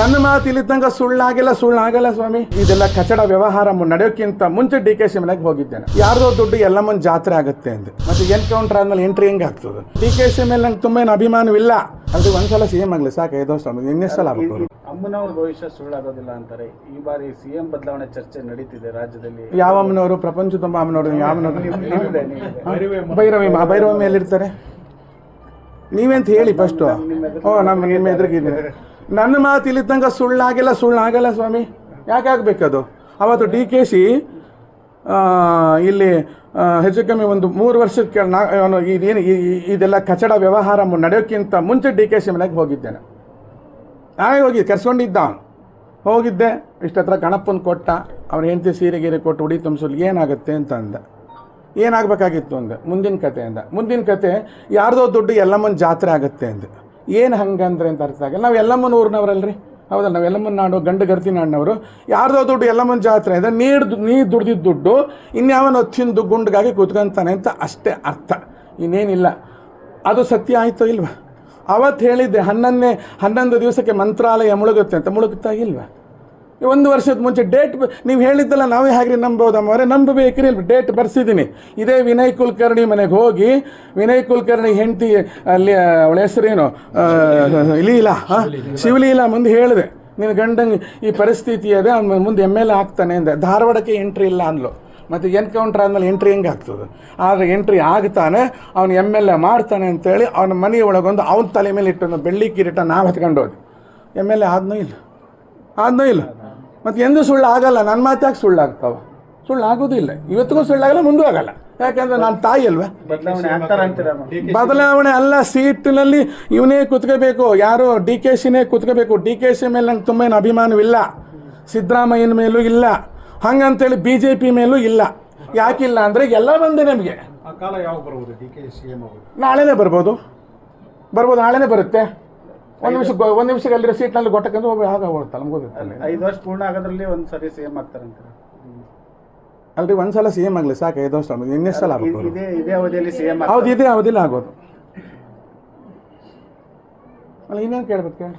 ನನ್ನ ಮಾತು ಸುಳ್ಳ ತನಕ ಸುಳ್ಳಾಗಿಲ್ಲ ಸುಳ್ಳಾಗಲ್ಲ ಸ್ವಾಮಿ. ಇದೆಲ್ಲ ಕಚಡ ವ್ಯವಹಾರ ಮು- ನಡೆಯೋಕ್ಕಿಂತ ಮುಂಚೆ ಡಿ ಕೆ ಸಿ ಮನೆಗೆ ಹೋಗಿದ್ದೇನೆ. ಯಾರ್ದೋ ದುಡ್ಡು ಎಲ್ಲಮ್ಮನ ಜಾತ್ರೆ ಆಗುತ್ತೆ ಅಂತ ಮತ್ತೆ ಎನ್ಕೌಂಟರ್ ಆದ್ಮೇಲೆ ಎಂಟ್ರಿ ಹೆಂಗ್ ಆಗ್ತದೆ? ಡಿ ಕೆ ಸಿ ಮೇಲೆ ನಂಗೆ ತುಂಬ ಏನು ಅಭಿಮಾನವಿಲ್ಲ ಅದು ಒಂದ್ಸಲ ಸಿ ಎಂ ಆಗಲಿ ಸಾಕು? ಐದೋ ಸ್ವಾಮಿ ಇನ್ನೇ ಸಲ ಆಗ್ಬೇಕು ಅವ್ರು? ಅಮ್ಮನವ್ರ ಭವಿಷ್ಯ ಸುಳ್ಳಾಗೋದಿಲ್ಲ ಅಂತಾರೆ. ಈ ಬಾರಿ ಸಿಎಂ ಬದಲಾವಣೆ ಚರ್ಚೆ ನಡೀತಿದೆ ರಾಜ್ಯದಲ್ಲಿ. ಯಾವ ಅಮ್ಮನವರು? ಪ್ರಪಂಚ ತುಂಬ ಅಮ್ಮನವರು. ಯಾವ ಭೈರವಿ. ಭೈರವಿ ಮೇಲೆ ಇರ್ತಾರೆ ಎಲ್ಲಿರ್ತಾರೆ? ನೀವೆಂತ ಹೇಳಿ ಫಸ್ಟು ಓ ನಮ್ಮ ನಿಮ್ಮ ಎದುರಿಗಿದ್ದೀನಿ ನನ್ನ ಮಾತು ಇಲ್ಲಿ ತನಕ ಸುಳ್ಳಾಗಿಲ್ಲ, ಸುಳ್ಳಾಗಲ್ಲ ಸ್ವಾಮಿ. ಯಾಕೆ ಆಗಬೇಕದು? ಅವತ್ತು ಡಿ ಕೆ ಸಿ ಇಲ್ಲಿ ಹೆಚ್ಚು ಕಮ್ಮಿ ಒಂದು ಮೂರು ವರ್ಷಕ್ಕೆ ನಾ ಇದೇನು ಇದೆಲ್ಲ ಕಚಡ ವ್ಯವಹಾರ ನಡೆಯೋಕ್ಕಿಂತ ಮುಂಚೆ ಡಿ ಕೆ ಸಿ ಮನೆಗೆ ಹೋಗಿದ್ದೇನೆ. ನಾನೇ ಹೋಗಿ ಕರ್ಸ್ಕೊಂಡಿದ್ದ. ಹೋಗಿದ್ದೆ. ಇಷ್ಟತ್ರ ಗಣಪನ ಕೊಟ್ಟ. ಅವನ ಹೆಂಡತಿ ಸೀರೆ ಗೀರೆ ಕೊಟ್ಟು ಉಡಿ ತುಂಬಿಸಲು ಏನಾಗುತ್ತೆ ಅಂತ ಅಂದ. ಏನಾಗಬೇಕಾಗಿತ್ತು ಅಂದೆ. ಮುಂದಿನ ಕತೆ ಅಂದ. ಮುಂದಿನ ಕತೆ ಯಾರ್ದೋ ದುಡ್ಡು ಎಲ್ಲಮ್ಮನ ಜಾತ್ರೆ ಆಗುತ್ತೆ ಅಂದೆ. ಏನು ಹಂಗಂದ್ರೆ ಅಂತ ಅರ್ಥ ಆಗಲ್ಲ. ನಾವು ಎಲ್ಲಮ್ಮನ ಊರಿನವರಲ್ರಿ? ಹೌದಲ್ಲ, ನಾವು ಎಲ್ಲಮ್ಮನ ನಾಡು, ಗಂಡು ಗರ್ತಿ ನಾಡಿನವರು ಯಾರ್ದೋ ದುಡ್ಡು ಎಲ್ಲಮ್ಮನ ಜಾತ್ರೆ ಅಂದರೆ ನೀರು ನೀ ದುಡ್ದಿದ್ದ ದುಡ್ಡು ಇನ್ಯಾವನೋ ತಿಂದು ಗುಂಡ್ಗಾಗಿ ಕೂತ್ಕೊಂತಾನೆ ಅಂತ ಅಷ್ಟೇ ಅರ್ಥ. ಇನ್ನೇನಿಲ್ಲ. ಅದು ಸತ್ಯ ಆಯಿತು ಇಲ್ವಾ? ಅವತ್ತು ಹೇಳಿದ್ದೆ, ಹನ್ನೊಂದನೇ ಹನ್ನೊಂದು ದಿವಸಕ್ಕೆ ಮಂತ್ರಾಲಯ ಮುಳುಗುತ್ತೆ ಅಂತ. ಮುಳುಗುತ್ತಾ ಇಲ್ವಾ? ಒಂದು ವರ್ಷದ ಮುಂಚೆ ಡೇಟ್ ನೀವು ಹೇಳಿದ್ದಲ್ಲ ನಾವೇ ಹಾಗೆ ನಂಬೋದಮ್ಮವರೇ ನಂಬಬೇಕ್ರಿ ಡೇಟ್ ಬರ್ಸಿದ್ದೀನಿ. ಇದೇ ವಿನಯ್ ಕುಲಕರ್ಣಿ ಮನೆಗೆ ಹೋಗಿ, ವಿನಯ್ ಕುಲಕರ್ಣಿ ಹೆಂಡತಿ, ಅಲ್ಲಿ ಅವಳ ಹೆಸರೇನು? ಲೀಲಾ ಶಿವಲೀಲಾ ಮುಂದೆ ಹೇಳಿದೆ. ನಿನ್ನ ಗಂಡಂಗೆ ಈ ಪರಿಸ್ಥಿತಿ ಅದೇ ಅವ್ನು ಮುಂದೆ ಎಂ ಎಲ್ ಆಗ್ತಾನೆ ಅಂದೆ. ಧಾರವಾಡಕ್ಕೆ ಎಂಟ್ರಿ ಇಲ್ಲ ಅಂದ್ಲು. ಮತ್ತು ಎನ್ಕೌಂಟ್ರ್ ಆದಮೇಲೆ ಎಂಟ್ರಿ ಹೆಂಗೆ ಆಗ್ತದೆ? ಆದರೆ ಎಂಟ್ರಿ ಆಗ್ತಾನೆ, ಅವ್ನು ಎಂ ಎಲ್ ಎ ಮಾಡ್ತಾನೆ ಅಂತೇಳಿ ಅವನ ಮನೆಯೊಳಗೊಂದು ಅವನ ತಲೆ ಮೇಲೆ ಇಟ್ಟು ಬೆಳ್ಳಿ ಕಿರೀಟ ನಾವು ಹತ್ಕೊಂಡು ಹೋದ್ವಿ. ಎಂ ಎಲ್ ಎ ಆದ್ನೋ ಇಲ್ಲ? ಆದನೂ ಇಲ್ಲ? ಮತ್ತು ಎಂದೂ ಸುಳ್ಳು ಆಗಲ್ಲ ನನ್ನ ಮಾತಾಗಿ ಸುಳ್ಳಾಗ್ತಾವ. ಸುಳ್ಳು ಆಗ್ತಾವ ಸುಳ್ಳು ಆಗೋದಿಲ್ಲ ಇವತ್ತಿಗೂ ಸುಳ್ಳಾಗಲ್ಲ ಮುಂದೂ ಆಗಲ್ಲ. ಯಾಕಂದ್ರೆ ನಾನು ತಾಯಿ ಅಲ್ವಾ? ಬದಲಾವಣೆ ಅಲ್ಲ ಸೀಟಿನಲ್ಲಿ ಇವನೇ ಕುತ್ಕೋಬೇಕು. ಯಾರು ಡಿ ಕೆ ಸಿನೇ ಕುತ್ಕೋಬೇಕು. ಡಿ ಕೆ ಸಿ ಮೇಲೆ ನಂಗೆ ತುಂಬ ಏನು ಅಭಿಮಾನವಿಲ್ಲ. ಸಿದ್ದರಾಮಯ್ಯನ ಮೇಲೂ ಇಲ್ಲ. ಹಂಗಂತೇಳಿ ಬಿ ಜೆ ಪಿ ಮೇಲೂ ಇಲ್ಲ. ಯಾಕಿಲ್ಲ ಅಂದರೆ ಎಲ್ಲ ಬಂದೆ ನಮಗೆ. ನಾಳೆನೇ ಬರ್ಬೋದು. ಬರ್ಬೋದು ನಾಳೆನೇ ಬರುತ್ತೆ. ಒಂದು ನಿಮಿಷ ಒಂದು ನಿಮಿಷಕ್ಕೆ ಅಲ್ಲಿರೋ ಸೀಟ್ನಲ್ಲಿ ಗೊಟ್ಟಕ್ಕಂದ್ರೆ ಹೋಗಿ ಆಗ ಹೋಗುತ್ತೆ ನಮ್ಗೆ ಗೊತ್ತಿಲ್ಲ. ಐದು ವರ್ಷ ಪೂರ್ಣ ಆಗೋದ್ರಲ್ಲಿ ಒಂದು ಸರಿ ಸಿಎಂ ಆಗ್ತಾರಂತೆ ಅಲ್ರಿ ಒಂದ್ಸಲ ಸೇಮ್ ಆಗ್ಲಿ ಆಗಲಿ ಸಾಕು ಐದು ವರ್ಷ ಇನ್ನೆಷ್ಟು ಸಲ ಆಗ್ಬೇಕು ಇದೇ ಇದೇ ಅವಧಿಯಲ್ಲಿ ಹೌದು ಇದೇ ಅವಧಿಯಲ್ಲಿ ಆಗೋದು ಅಲ್ಲ ಇನ್ನೇನು ಕೇಳ್ಬೇಕು? ಕೇಳಿ